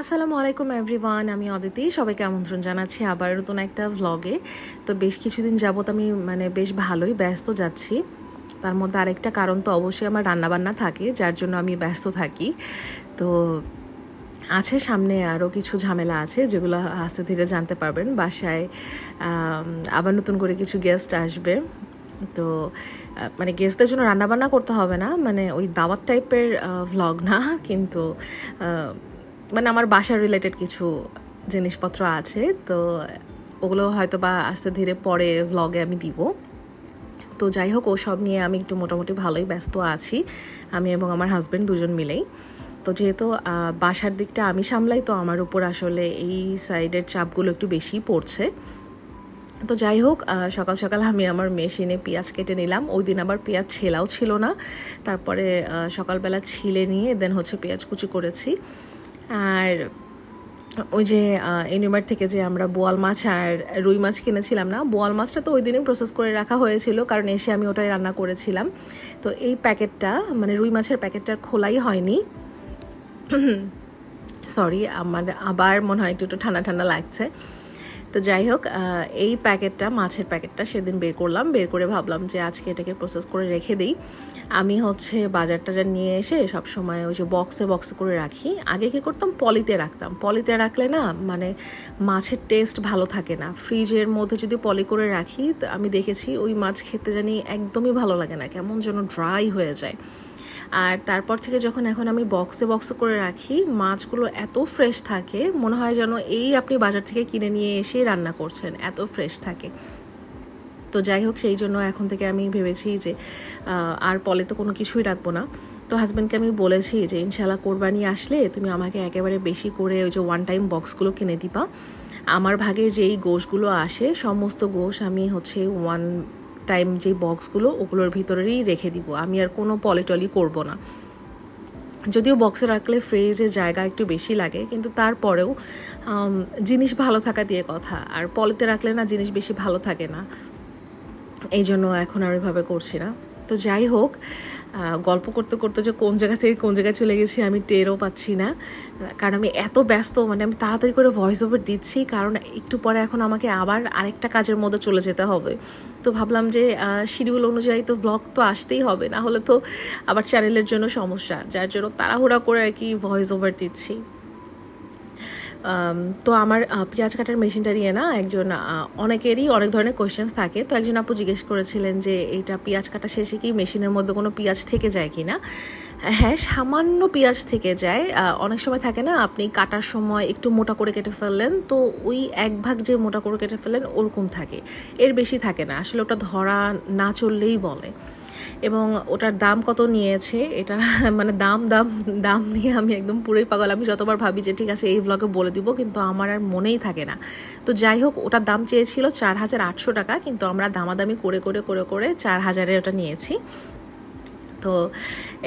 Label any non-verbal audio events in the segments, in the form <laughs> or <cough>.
আসসালামু আলাইকুম এভরিওয়ান আমি অদিতি। সবাইকে আমন্ত্রণ জানাচ্ছি আবার নতুন একটা ভ্লগে তো বেশ কিছুদিন যাবত আমি মানে বেশ ভালোই ব্যস্ত যাচ্ছি। তার মধ্যে আরেকটা কারণ তো অবশ্যই আমার রান্নাবান্না থাকে, যার জন্য আমি ব্যস্ত থাকি। তো আছে সামনে আরও কিছু ঝামেলা আছে, যেগুলো আস্তে ধীরে জানতে পারবেন বাসায়। আবার নতুন করে কিছু গেস্ট আসবে। তো মানে গেস্টদের জন্য রান্নাবান্না করতে হবে না। মানে ওই দাওয়াত টাইপের ভ্লগ না, কিন্তু মানে আমার বাসার রিলেটেড কিছু জিনিসপত্র আছে, তো ওগুলো হয়তো বা আস্তে ধীরে পরে ভ্লগে আমি দিব। তো যাই হোক ওসব নিয়ে আমি একটু মোটামুটি ভালোই ব্যস্ত আছি, আমি এবং আমার হাজব্যান্ড দুজন মিলেই। তো যেহেতু বাসার দিকটা আমি সামলাই, তো আমার উপর আসলে এই সাইডের চাপগুলো একটু বেশিই পড়ছে। তো যাই হোক সকাল সকাল আমি আমার মেশিনে পেঁয়াজ কেটে নিলাম। ওই দিন আবার পেঁয়াজ ছেলাও ছিল না। তারপরে সকালবেলা ছিলে নিয়ে দেন হচ্ছে পেঁয়াজ কুচি করেছি। আর ওই যে এনিমার থেকে যে আমরা বোয়াল মাছ আর রুই মাছ কিনেছিলাম না, বোয়াল মাছটা তো ওই দিনই প্রসেস করে রাখা হয়েছিল, কারণ এসে আমি ওটাই রান্না করেছিলাম। তো এই প্যাকেটটা মানে রুই মাছের প্যাকেটটার খোলাই হয়নি। <coughs> সরি আমার আবার মনে হয় একটু একটু ঠান্ডা ঠান্ডা লাগছে। তো যাই হোক এই প্যাকেটটা, মাছের প্যাকেটটা সেদিন বের করলাম। বের করে ভাবলাম যে আজকে এটাকে প্রসেস করে রেখে দিই। আমি হচ্ছে বাজার টাজার নিয়ে এসে সব সময় ওই যে বক্সে বক্সে করে রাখি। আগে কী করতাম? পলিতে রাখতাম। পলিতে রাখলে না মানে মাছের টেস্ট ভালো থাকে না। ফ্রিজের মধ্যে যদি পলি করে রাখি, তো আমি দেখেছি ওই মাছ খেতে জানি একদমই ভালো লাগে না। কেমন যেন ড্রাই হয়ে যায়। আর তারপর থেকে যখন এখন আমি বক্সে বক্সে করে রাখি, মাছগুলো এত ফ্রেশ থাকে, মনে হয় যেন এই আপনি বাজার থেকে কিনে নিয়ে এসেই রান্না করছেন, এত ফ্রেশ থাকে। তো যাই হোক, সেই জন্য এখন থেকে আমি ভেবেছি যে আর পলে তো কোনো কিছুই রাখব না। তো হাজব্যান্ডকে আমি বলেছি যে ইনশাল্লাহ কোরবানি আসলে তুমি আমাকে একেবারে বেশি করে ওই যে ওয়ান টাইম বক্সগুলো কিনে দিবা। আমার ভাগে যেই গোশগুলো আসে, সমস্ত গোশ আমি হচ্ছে ওয়ান টাইম যে বক্সগুলো ওগুলোর ভিতরেই রেখে দিব। আমি আর কোনো পলিটলি করব না। যদিও বক্সে রাখলে ফ্রেজের জায়গা একটু বেশি লাগে, কিন্তু তারপরেও জিনিস ভালো থাকা দিয়ে কথা। আর পলিতে রাখলে না জিনিস বেশি ভালো থাকে না। এই জন্য এখন আর ওইভাবে করছি না। তো যাই হোক গল্প করতে করতে যে কোন জায়গা থেকে কোন জায়গায় চলে গেছি আমি টেরও পাচ্ছি না। কারণ আমি এত ব্যস্ত মানে আমি তাড়াতাড়ি করে ভয়েস ওভার দিচ্ছি, কারণ একটু পরে এখন আমাকে আবার আরেকটা কাজের মধ্যে চলে যেতে হবে। তো ভাবলাম যে শিডিউল অনুযায়ী তো ব্লগ তো আসতেই হবে, না হলে তো আবার চ্যানেলের জন্য সমস্যা, যার জন্য তাড়াহুড়া করে আর কি ভয়েস ওভার দিচ্ছি। তো আমার পেঁয়াজ কাটার মেশিনটা নিয়ে না একজন অনেকেরই অনেক ধরনের কোয়েশ্চেন্স থাকে। তো একজন আপু জিজ্ঞেস করেছিলেন যে, এইটা পেঁয়াজ কাটা শেষে কি মেশিনের মধ্যে কোনো পেঁয়াজ থেকে যায় কি না? হ্যাঁ সামান্য পেঁয়াজ থেকে যায়। অনেক সময় থাকে না, আপনি কাটার সময় একটু মোটা করে কেটে ফেললেন, তো ওই এক ভাগ যে মোটা করে কেটে ফেললেন ওরকম থাকে। এর বেশি থাকে না, আসলে ওটা ধরা না চললেই বলে। এবং ওটার দাম কত নিয়েছে, এটা <laughs> মানে দাম দাম দাম নিয়ে আমি একদম পুরোই পাগল। আমি যতবার ভাবি যে ঠিক আছে, এই ব্লগে বলে দিব, কিন্তু আমার আর মনেই থাকে না। তো যাই হোক, ওটার দাম চেয়েছিল চার হাজার আটশো টাকা, কিন্তু আমরা দামাদামি করে করে করে করে চার হাজারে ওটা নিয়েছি। তো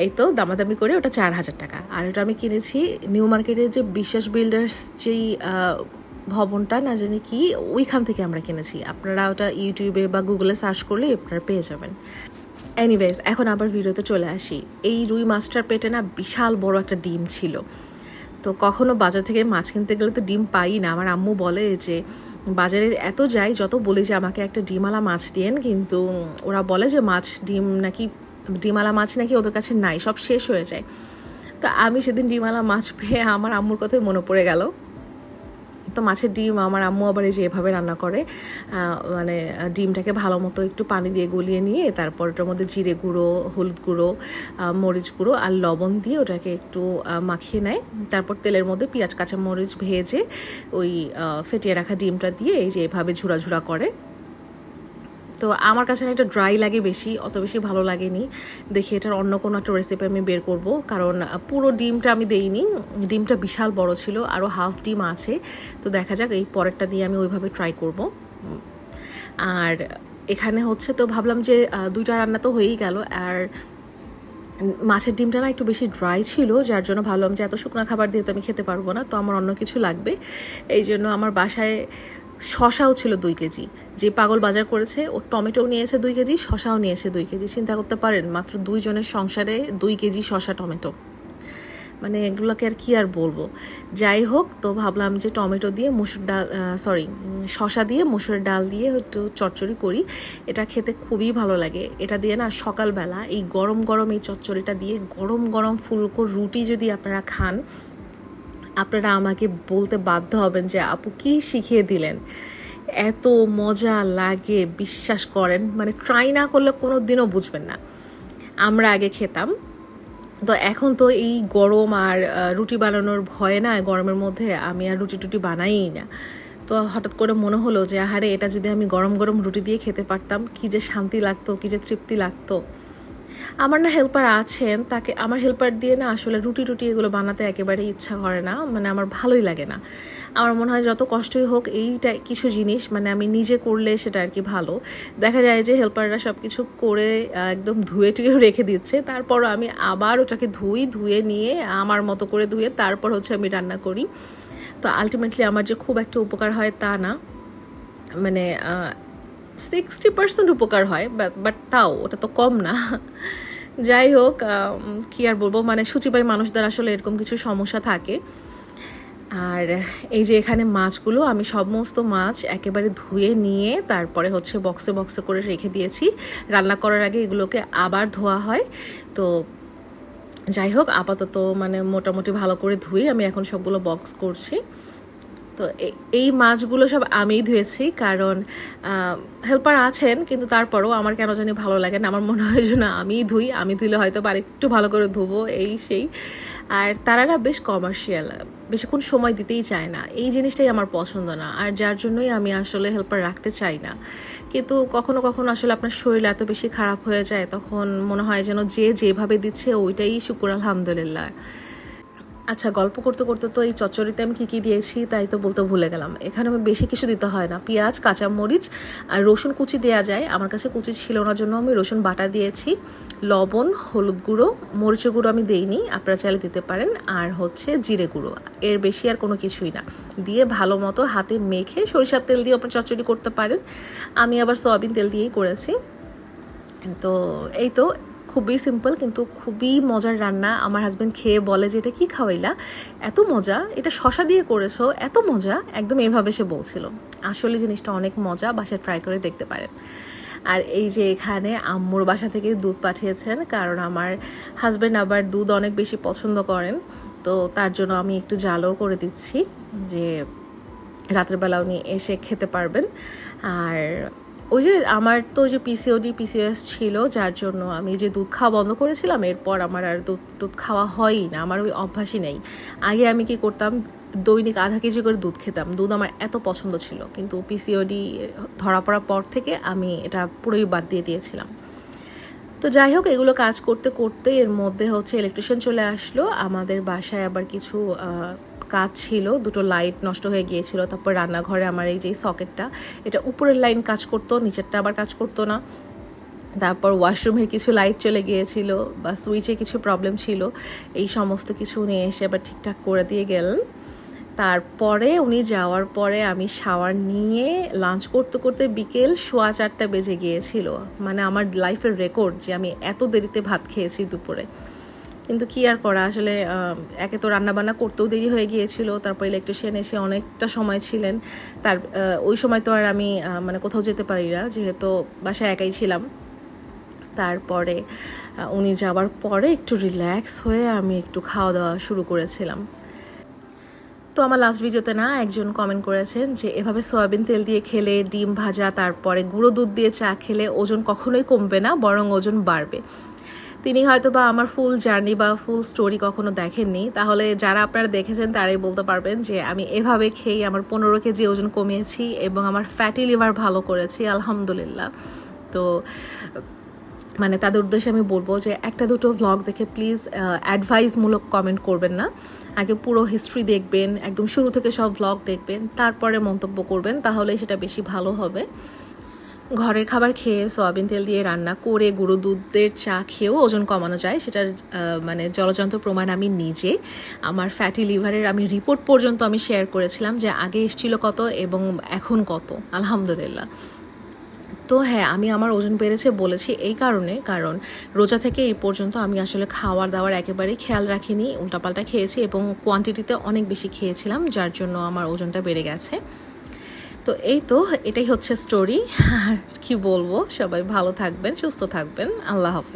এই তো দামাদামি করে ওটা চার হাজার টাকা। আর ওটা আমি কিনেছি নিউ মার্কেটের যে বিশ্বাস বিল্ডার্স যেই ভবনটা, না জানি কি, ওইখান থেকে আমরা কিনেছি। আপনারা ওটা ইউটিউবে বা গুগলে সার্চ করলে আপনারা পেয়ে যাবেন। এনিওয়েজ এখন আবার ভিডিওতে চলে আসি। এই রুই মাছটার পেটে না বিশাল বড় একটা ডিম ছিল। তো কখনো বাজার থেকে মাছ কিনতে গেলে তো ডিম পাই না। আমার আম্মু বলে যে বাজারে এত যাই, যত বলি যে আমাকে একটা ডিমালা মাছ দিয়েন কিন্তু ওরা বলে যে, মাছ, ডিম নাকি ডিমালা মাছ নাকি ওদের কাছে নাই, সব শেষ হয়ে যায়। তো আমি সেদিন ডিমালা মাছ পেয়ে আমার আম্মুর কথাই মনে পড়ে গেল। তো মাছের ডিম আমার আম্মু আবার এই যে এভাবে রান্না করে মানে ডিমটাকে ভালো মতো একটু পানি দিয়ে গলিয়ে নিয়ে তারপর ওটার মধ্যে জিরে গুঁড়ো, হলুদ গুঁড়ো মরিচ গুঁড়ো আর লবণ দিয়ে ওটাকে একটু মাখিয়ে নেয়। তারপর তেলের মধ্যে পেঁয়াজ কাঁচা মরিচ ভেজে ওই ফেটিয়ে রাখা ডিমটা দিয়ে এই যে এভাবে ঝুরা ঝুরা করে। তো আমার কাছে না এটা ড্রাই লাগে বেশি, অত বেশি ভালো লাগেনি। দেখি এটার অন্য কোনো একটা রেসিপি আমি বের করব। কারণ পুরো ডিমটা আমি দেইনি। ডিমটা বিশাল বড় ছিল আরও হাফ ডিম আছে। তো দেখা যাক এই পরেরটা দিয়ে আমি ওইভাবে ট্রাই করব। আর এখানে হচ্ছে তো ভাবলাম যে দুইটা রান্না তো হয়েই গেল। আর মাছের ডিমটা না একটু বেশি ড্রাই ছিল, যার জন্য ভাবলাম যে এত শুকনো খাবার দিয়ে তো আমি খেতে পারব না। তো আমার অন্য কিছু লাগবে। এই জন্য আমার বাসায় শশাও ছিল দুই কেজি। যে পাগল বাজার করেছে, ও টমেটোও নিয়েছে দুই কেজি, শশাও নিয়েছে দুই কেজি। চিন্তা করতে পারেন, মাত্র দুইজনের সংসারে দুই কেজি শশা, টমেটো। মানে এগুলোকে আর কি আর বলব? যাই হোক, তো ভাবলাম যে টমেটো দিয়ে মুসুর ডাল সরি শশা দিয়ে মুসুর ডাল দিয়ে একটু চচ্চড়ি করি। এটা খেতে খুবই ভালো লাগে। এটা দিয়ে না সকালবেলা এই গরম গরম এই চচ্চড়িটা দিয়ে গরম গরম ফুলকো রুটি যদি আপনারা খান আপনারা আমাকে বলতে বাধ্য হবেন যে আপু কি শিখিয়ে দিলেন? এত মজা লাগে, বিশ্বাস করেন। মানে ট্রাই না করলে কোনো দিনও বুঝবেন না। আমরা আগে খেতাম। তো এখন তো এই গরম আর রুটি বানানোর ভয়ে না, গরমের মধ্যে আমি আর রুটি টুটি বানাইই না। তো হঠাৎ করে মনে হলো যে, আহারে, এটা যদি আমি গরম গরম রুটি দিয়ে খেতে পারতাম, কি যে শান্তি লাগতো, কি যে তৃপ্তি লাগতো। আমার না হেল্পার আছেন, তাকে আমার হেল্পার দিয়ে না আসলে রুটি টুটি এগুলো বানাতে একেবারে ইচ্ছা করে না মানে আমার ভালোই লাগে না। আমার মনে হয় যত কষ্টই হোক, এইটা কিছু জিনিস মানে আমি নিজে করলে সেটা আর কি ভালো। দেখা যায় যে হেল্পাররা সব কিছু করে একদম ধুয়ে টুয়ে রেখে দিচ্ছে তারপর আমি আবার ওটাকে ধুই, ধুয়ে নিয়ে আমার মতো করে ধুয়ে তারপর হচ্ছে আমি রান্না করি। তো আলটিমেটলি আমার যে খুব একটা উপকার হয় তা না। মানে সিক্সটি পার্সেন্ট উপকার হয় বাট তাও, ওটা তো কম না। যাই হোক কি আর বলব মানে সূচিবাই মানুষদের আসলে এরকম কিছু সমস্যা থাকে। আর এই যে এখানে মাছগুলো, আমি সমস্ত মাছ একেবারে ধুয়ে নিয়ে তারপরে হচ্ছে বক্সে বক্সে করে রেখে দিয়েছি। রান্না করার আগে এগুলোকে আবার ধোয়া হয়। তো যাই হোক, আপাতত মানে মোটামুটি ভালো করে ধুয়ে আমি এখন সবগুলো বক্স করছি। তো এই মাছগুলো সব আমিই ধুয়েছি, কারণ হেল্পার আছেন, কিন্তু তারপরও আমার কেন জানি ভালো লাগে না। আমার মনে হয় যে না, আমিই ধুই, আমি ধুলে হয়তো বা একটু ভালো করে ধুবো, এই সেই। আর তারা না বেশ কমার্শিয়াল বেশিক্ষণ সময় দিতেই চায় না। এই জিনিসটাই আমার পছন্দ না, আর যার জন্যই আমি আসলে হেল্পার রাখতে চাই না। কিন্তু কখনো কখনো আসলে আপনার শরীর এত বেশি খারাপ হয়ে যায়, তখন মনে হয় যেন যে যেভাবে দিচ্ছে, ওইটাই শুকুর, আলহামদুলিল্লাহ। আচ্ছা গল্প করতে করতে তো এই চচ্চড়িতে আমি কী কী দিয়েছি তাই তো বলতে ভুলে গেলাম। এখানে আমি বেশি কিছু দিতে হয় না। পেঁয়াজ, কাঁচামরিচ আর রসুন কুচি দেওয়া যায়। আমার কাছে কুচি ছিল না জন্য আমি রসুন বাটা দিয়েছি। লবণ, হলুদ গুঁড়ো, মরিচের গুঁড়ো আমি দেইনি। আপনারা চাইলে দিতে পারেন। আর হচ্ছে জিরে গুঁড়ো। এর বেশি আর কোনো কিছুই না। দিয়ে ভালো মতো হাতে মেখে সরিষার তেল দিয়ে আপনার চচ্চড়ি করতে পারেন। আমি আবার সয়াবিন তেল দিয়েই করেছি। তো এই তো খুবই সিম্পল কিন্তু খুবই মজার রান্না। আমার হাজব্যান্ড খেয়ে বলে যে, এটা কি খাওয়াইলা? এত মজা, এটা শশা দিয়ে করেছ, এত মজা। একদম এভাবে সে বলছিল। আসলে জিনিসটা অনেক মজা, বাসায় ট্রাই করে দেখতে পারেন। আর এই যে এখানে আম্মুর বাসা থেকে দুধ পাঠিয়েছেন, কারণ আমার হাজব্যান্ড আবার দুধ অনেক বেশি পছন্দ করেন। তো তার জন্য আমি একটু জালও করে দিচ্ছি যে, রাত্রেবেলা উনি এসে খেতে পারবেন। আর ওই যে আমার তো যে পিসিওডি পিসিএস ছিল, যার জন্য আমি যে দুধ খাওয়া বন্ধ করেছিলাম, এরপর আমার আর দুধ দুধ খাওয়া হয়ই না, আমার ওই অভ্যাসই নেই। আগে আমি কি করতাম, দৈনিক আধা কেজি করে দুধ খেতাম, দুধ আমার এত পছন্দ ছিল, কিন্তু পিসিওডি ধরা পড়ার পর থেকে আমি এটা পুরোই বাদ দিয়ে দিয়েছিলাম। তো যাই হোক, এগুলো কাজ করতে করতে এর মধ্যে হচ্ছে ইলেকট্রিশিয়ান চলে আসলো, আমাদের বাসায় আবার কিছু কাজ ছিল, দুটো লাইট নষ্ট হয়ে গিয়েছিল, তারপর রান্নাঘরে আমার এই যে সকেটটা, এটা উপরের লাইন কাজ করতো, নিচেরটা আবার কাজ করতো না। তারপর ওয়াশরুমের কিছু লাইট চলে গিয়েছিল বা সুইচে কিছু প্রবলেম ছিল, এই সমস্ত কিছু নিয়ে এসে আবার ঠিকঠাক করে দিয়ে গেলেন। তারপরে উনি যাওয়ার পরে আমি শাওয়ার নিয়ে লাঞ্চ করতে করতে বিকেল সোয়া চারটা বেজে গিয়েছিল। মানে আমার লাইফের রেকর্ড যে আমি এত দেরিতে ভাত খেয়েছি দুপুরে। কিন্তু কি আর করা? আসলে একে তো রান্নাবান্না করতেও দেরি হয়ে গিয়েছিল, তারপর ইলেকট্রিশিয়ান এসে অনেকটা সময় ছিলেন। তার ওই সময় তো আর আমি মানে কোথাও যেতে পারি না, যেহেতু বাসায় একাই ছিলাম। তারপরে উনি যাওয়ার পরে একটু রিল্যাক্স হয়ে আমি একটু খাওয়া দাওয়া শুরু করেছিলাম। তো আমার লাস্ট ভিডিওতে না একজন কমেন্ট করেছেন যে, এভাবে সয়াবিন তেল দিয়ে খেলে, ডিম ভাজা, তারপরে গুঁড়ো দুধ দিয়ে চা খেলে ওজন কখনোই কমবে না, বরং ওজন বাড়বে। তিনি হয়তো বা আমার ফুল জার্নি বা ফুল স্টোরি কখনো দেখেননি। তাহলে যারা আপনারা দেখেছেন, তারাই বলতে পারবেন যে আমি এভাবে খেয়ে আমার পনেরো কেজি ওজন কমিয়েছি এবং আমার ফ্যাটি লিভার ভালো করেছি, আলহামদুলিল্লাহ। তো মানে তাদের উদ্দেশ্যে আমি বলব যে একটা দুটো ভ্লগ দেখে প্লিজ অ্যাডভাইসমূলক কমেন্ট করবেন না। আগে পুরো হিস্ট্রি দেখবেন, একদম শুরু থেকে সব ভ্লগ দেখবেন, তারপরে মন্তব্য করবেন তাহলে সেটা বেশি ভালো হবে। ঘরের খাবার খেয়ে সয়াবিন তেল দিয়ে রান্না করে গুঁড়ো দুধের চা খেয়েও ওজন কমানো যায়। সেটার মানে জলযন্ত্র প্রমাণ আমি নিজে। আমার ফ্যাটি লিভারের আমি রিপোর্ট পর্যন্ত আমি শেয়ার করেছিলাম যে আগে এসছিল কত এবং এখন কত। আলহামদুলিল্লাহ। তো হ্যাঁ আমি আমার ওজন বেড়েছে বলেছি এই কারণে, কারণ রোজা থেকে এই পর্যন্ত আমি আসলে খাওয়ার দাওয়ার একেবারেই খেয়াল রাখিনি, উল্টাপাল্টা খেয়েছি এবং কোয়ান্টিটিতে অনেক বেশি খেয়েছিলাম, যার জন্য আমার ওজনটা বেড়ে গেছে। তো এই তো, এটাই হচ্ছে স্টোরি আর কি বলব? সবাই ভালো থাকবেন, সুস্থ থাকবেন। আল্লাহ হাফেজ।